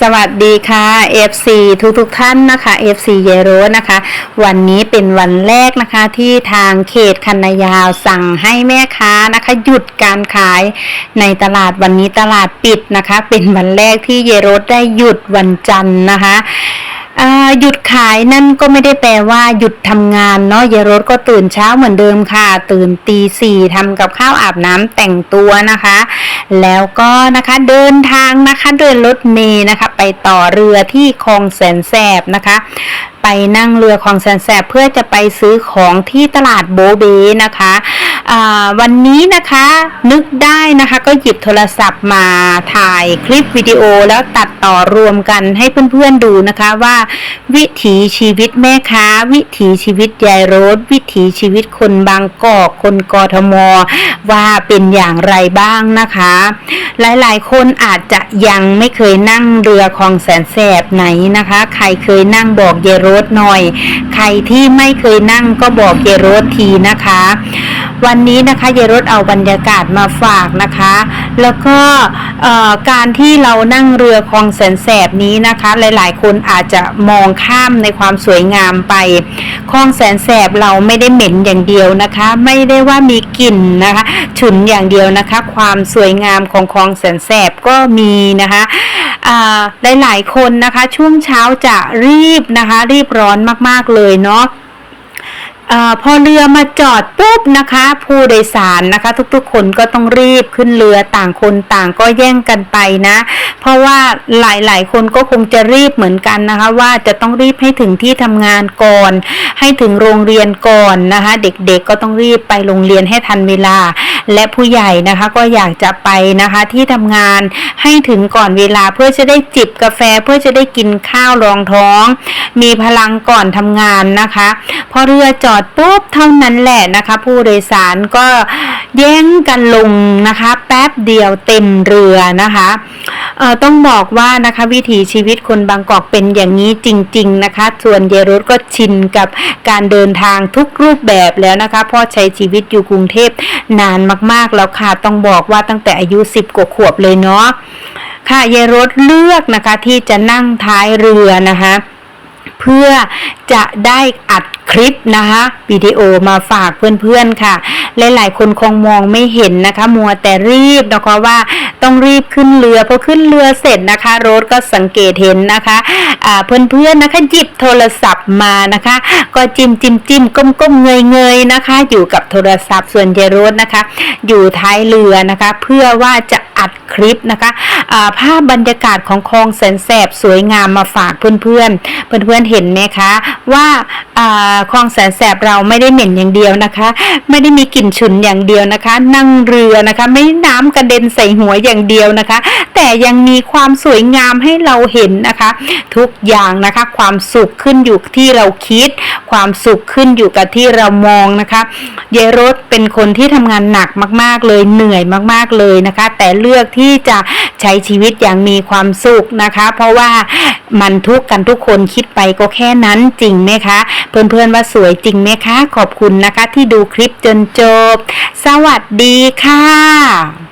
สวัสดีค่ะ FC ทุกทุกท่านนะคะ FC เยโรนะคะ วันนี้เป็นวันแรกนะคะที่ทางเขตคันนายาวสั่งให้แม่ค้านะคะ หยุดการขายในตลาดวันนี้ตลาดปิดนะคะ เป็นวันแรกที่เยโรได้หยุดวันจันทร์นะคะ หยุดขายนั่นก็ไม่ได้แปลว่าหยุดทำงานเนาะเยโรสก็ตื่นเช้าเหมือนเดิมค่ะ ตื่นตีสี่ทำกับข้าวอาบน้ำแต่งตัวนะคะ แล้วก็นะคะเดินทางนะคะเดินรถเมล์นะคะ ไปต่อเรือที่คลองแสนแสบนะคะ ไปนั่งเรือคลองแสนแสบเพื่อจะไปซื้อของที่ตลาดโบเบนะคะ วันนี้นะคะนึกได้นะคะก็หยิบโทรศัพท์มาถ่ายคลิปวิดีโอแล้วตัดต่อรวมกันให้เพื่อนๆดูนะคะว่า วิถีชีวิตแม่ค้า วิถีชีวิตยายโรสวิถีชีวิตคนบางกอกคนกทม ว่าเป็นอย่างไรบ้างนะคะ หลายๆ คนอาจจะยังไม่เคยนั่งเรือคลองแสนแสบไหนนะคะ ใครเคยนั่งบอกเยโรสหน่อย ใครที่ไม่เคยนั่งก็บอกเยโรสทีนะคะ วันันนี้นะคะเยรสเอาบรรยากาศมาฝากนะคะ แล้วก็การที่เรานั่งเรือคลองแสนแสบนี้นะคะ หลายๆ คนอาจจะมองข้ามในความสวยงามไปคลองแสนแสบเราไม่ได้เหม็นอย่างเดียวนะคะ ไม่ได้ว่ามีกลิ่นนะคะ ฉุนอย่างเดียวนะคะ ความสวยงามของคลองแสนแสบก็มีนะคะอ่าหลายๆคนนะคะช่วงเช้าจะรีบนะคะ รีบร้อนมากๆเลยเนาะ อพอเรือมาจอดปุ๊บนะคะ ผู้โดยสารนะคะ ทุกๆ คนก็ต้องรีบขึ้นเรือต่างคนต่างก็แย่งกันไปนะ เพราะว่าหลายๆ คนก็คงจะรีบเหมือนกันนะคะ ว่าจะต้องรีบให้ถึงที่ทำงานก่อน ให้ถึงโรงเรียนก่อนนะคะ เด็กๆก็ต้องรีบไปโรงเรียนให้ทันเวลา และผู้ใหญ่นะคะก็อยากจะไปนะคะที่ทำงานให้ถึงก่อนเวลาเพื่อจะได้จิบกาแฟเพื่อจะได้กินข้าวรองท้อง มีพลังก่อนทำงานนะคะพอเรือจอดปุ๊บเท่านั้นแหละนะคะ ผู้โดยสารก็แย่งกันลงนะคะ แป๊บเดียวเต็มเรือนะคะเอ่อต้องบอกว่านะคะวิถีชีวิตคนบางกอกเป็นอย่างนี้จริง ๆนะคะ ส่วนเยรุตก็ชินกับการเดินทางทุกรูปแบบแล้วนะคะเพราะใช้ชีวิตอยู่กรุงเทพนานมากๆแล้วค่ะต้องบอกว่าตั้งแต่อายุ 10กว่าขวบเลยเนาะค่ะเยรถเลือกนะคะที่จะนั่งท้ายเรือนะคะ เพื่อจะได้อัดคลิปนะคะวิดีโอมาฝากเพื่อนๆค่ะ หลายๆ คนคงมองไม่เห็นนะคะ มัวแต่รีบนะคะว่าต้องรีบขึ้นเรือพอขึ้นเรือเสร็จนะคะโรถก็สังเกตเห็นนะคะอ่าเพื่อนๆนะคะหยิบโทรศัพท์มานะคะ ก็จิ้มจิ้มจิ้มก้มก้มเงยเงยนะคะ อยู่กับโทรศัพท์ส่วนเยโรถนะคะ อยู่ท้ายเรือนะคะ เพื่อว่าจะอัดคลิปนะคะอ่าภาพบรรยากาศของคลองแสนแสบสวยงามมาฝากเพื่อนๆเพื่อนๆเห็นไหมคะว่าอ่าคลองแสนแสบเราไม่ได้เหม็นอย่างเดียวนะคะ ไม่ได้มีกลิ่นฉุนอย่างเดียวนะคะ นั่งเรือนะคะ ไม่ได้น้ำกระเด็นใส่หัวอย่างเดียวนะคะ แต่ยังมีความสวยงามให้เราเห็นนะคะ ทุกอย่างนะคะ ความสุขขึ้นอยู่ที่เราคิด ความสุขขึ้นอยู่กับที่เรามองนะคะเยรถเป็นคนที่ทำงานหนักมาก ๆ เลยเหนื่อยมาก ๆเลยนะคะ แต่เลือกที่จะใช้ชีวิตอย่างมีความสุขนะคะ เพราะว่ามันทุกข์กันทุกคนคิดไปก็แค่นั้นจริงไหมคะ เพื่อนๆว่าสวยจริงไหมคะ ขอบคุณนะคะที่ดูคลิปจนจบบ สวัสดีค่ะ